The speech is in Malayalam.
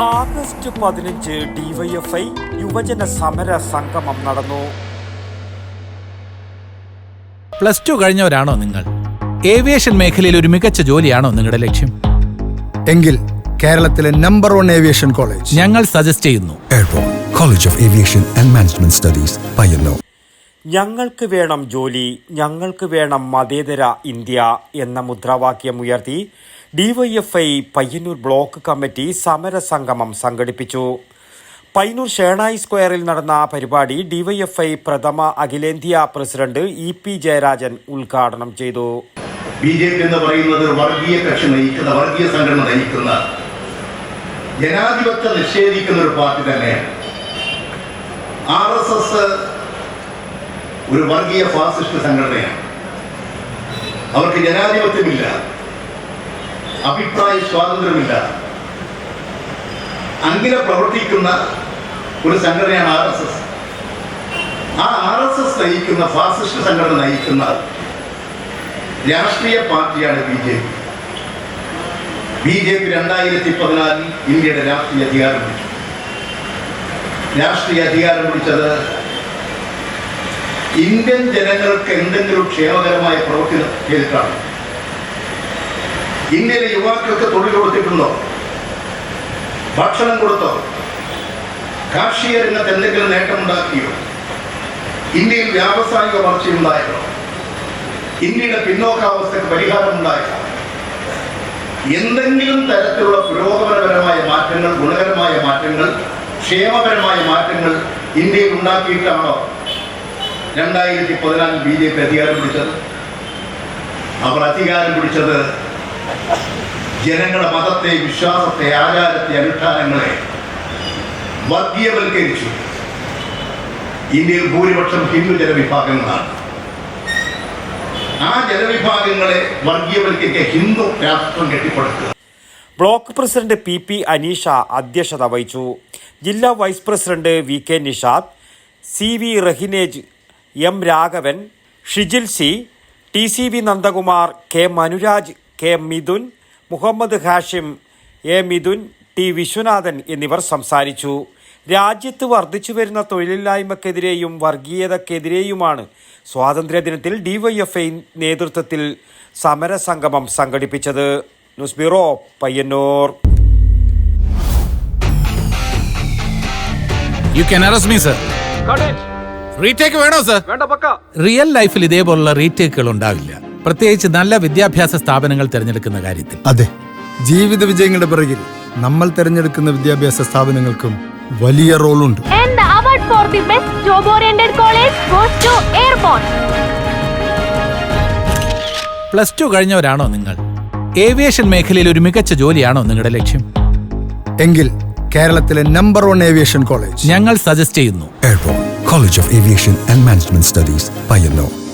ആഗസ്റ്റ് പതിനഞ്ച് ഡിവൈഎഫ്ഐ യുവജന സമര സംഗമം നടന്നു. പ്ലസ് ടു കഴിഞ്ഞവരാണോ നിങ്ങൾ? ഏവിയേഷൻ മേഖലയിൽ ഒരു മികച്ച ജോലിയാണോ നിങ്ങളുടെ ലക്ഷ്യം? എങ്കിൽ കേരളത്തിലെ നമ്പർ വൺ ഏവിയേഷൻ കോളേജ്. ഞങ്ങൾ സജസ്റ്റ് ചെയ്യുന്നു. Airborne College of Aviation and Management Studies, Payyanur. ഞങ്ങൾക്ക് വേണം ജോലി ഞങ്ങൾക്ക് വേണം മതേതര ഇന്ത്യ എന്ന മുദ്രാവാക്യം ഉയർത്തി ഡിവൈഎഫ്ഐ പയ്യന്നൂർ ബ്ലോക്ക് കമ്മിറ്റി സമര സംഗമം സംഘടിപ്പിച്ചു. പയ്യന്നൂർ ഷേണായി സ്ക്വയറിൽ നടന്ന പരിപാടി ഡിവൈഎഫ്ഐ പ്രഥമ അഖിലേന്ത്യാ പ്രസിഡന്റ് ഇ പി ജയരാജൻ ഉദ്ഘാടനം ചെയ്തു. ബി ജെ പി എന്ന് പറയുന്നത് വർഗീയ കക്ഷി നയിക്കുന്ന വർഗീയ സംഘടന നയിക്കുന്ന ജനാധിപത്യം നിഷേധിക്കുന്ന ഒരു പാർട്ടി തന്നെയാണ്. ആർ എസ് എസ് ഒരു വർഗീയ ഫാസിസ്റ്റ് സംഘടനയാണ്. അവർക്ക് ജനാധിപത്യമില്ല. അഭിപ്രായ സ്വാതന്ത്ര്യമില്ല. അങ്ങനെ പ്രവർത്തിക്കുന്ന ഒരു സംഘടനയാണ് ആർ എസ് എസ്. ആ ആർ എസ് എസ് നയിക്കുന്ന ഫാസിസ്റ്റ് സംഘടന നയിക്കുന്ന രാഷ്ട്രീയ പാർട്ടിയാണ് B J P. B J P രണ്ടായിരത്തി പതിനാലിൽ ഇന്ത്യയുടെ രാഷ്ട്രീയ അധികാരം പിടിച്ചു. രാഷ്ട്രീയ അധികാരം പിടിച്ചത് ഇന്ത്യൻ ജനങ്ങൾക്ക് എന്തെങ്കിലും ക്ഷേമകരമായ പ്രവൃത്തി ചെയ്തിട്ടാണ് ഇന്ത്യയിലെ യുവാക്കൾക്ക് തൊഴിൽ കൊടുത്തിട്ടുണ്ടോ? ഭക്ഷണം കൊടുത്തോ? കാർഷിക രംഗത്ത് എന്തെങ്കിലും നേട്ടമുണ്ടാക്കിയോ? ഇന്ത്യയിൽ വ്യാവസായിക വളർച്ചയുണ്ടായോ? ഇന്ത്യയുടെ പിന്നോക്കാവസ്ഥയ്ക്ക് പരിഹാരമുണ്ടായോ? എന്തെങ്കിലും തരത്തിലുള്ള പുരോഗമനപരമായ മാറ്റങ്ങൾ ഗുണകരമായ മാറ്റങ്ങൾ ക്ഷേമപരമായ മാറ്റങ്ങൾ ഇന്ത്യയിൽ ഉണ്ടാക്കിയിട്ടാണോ രണ്ടായിരത്തി പതിനാലിൽ ബി ജെ പി അധികാരം പിടിച്ചത്? അവർ അധികാരം പിടിച്ചത് ജനങ്ങളുടെ മതത്തെ വിശ്വാസത്തെ ആചാരത്തെ അനുഷ്ഠാനങ്ങളെ വർഗീയവൽക്കരിച്ചു. ഇന്ത്യയിൽ ഭൂരിപക്ഷം ഹിന്ദു ജനവിഭാഗങ്ങളാണ്. ആ ജനവിഭാഗങ്ങളെ വർഗീയവൽക്കരിക്കുക ഹിന്ദു രാഷ്ട്രം കെട്ടിപ്പടുക്കുക. Block president P P Aneesha അധ്യക്ഷത വഹിച്ചു. ജില്ലാ vice president V K Nishad C V Rahinej M Raghavan Shijil C T C V Nandakumar K Manuraj K Mithun Muhammad Hashim A Mithun T Viswanathan എന്നിവർ സംസാരിച്ചു. രാജ്യത്ത് വർദ്ധിച്ചു വരുന്ന തൊഴിലില്ലായ്മക്കെതിരെയും വർഗീയതക്കെതിരെയുമാണ് സ്വാതന്ത്ര്യദിനത്തിൽ ഡിവൈഎഫ്ഐ നേതൃത്വത്തിൽ സമരസംഗമം സംഘടിപ്പിച്ചത്. News bureau Payyanur. You can arrest me sir retake വേണോ സർ റിയൽ ലൈഫിൽ ഇതേപോലുള്ള റീടേക്കുകൾ ഉണ്ടാവില്ല. പ്രത്യേകിച്ച് നല്ല വിദ്യാഭ്യാസ സ്ഥാപനങ്ങൾ തിരഞ്ഞെടുക്കുന്ന കാര്യത്തിൽ. അതെ. ജീവിത വിജയങ്ങളുടെ പിറകിൽ നമ്മൾ തിരഞ്ഞെടുക്കുന്ന വിദ്യാഭ്യാസ സ്ഥാപനങ്ങൾക്കും വലിയ റോളുണ്ട്. പ്ലസ് ടു കഴിഞ്ഞവരാണോ നിങ്ങൾ? ഏവിയേഷൻ മേഖലയിൽ ഒരു മികച്ച ജോലിയാണോ നിങ്ങളുടെ ലക്ഷ്യം? എങ്കിൽ കേരളത്തിലെ നമ്പർ വൺ ഏവിയേഷൻ കോളേജ് ഞങ്ങൾ സജസ്റ്റ് ചെയ്യുന്നു. Airport college of aviation and management studies Payyanur.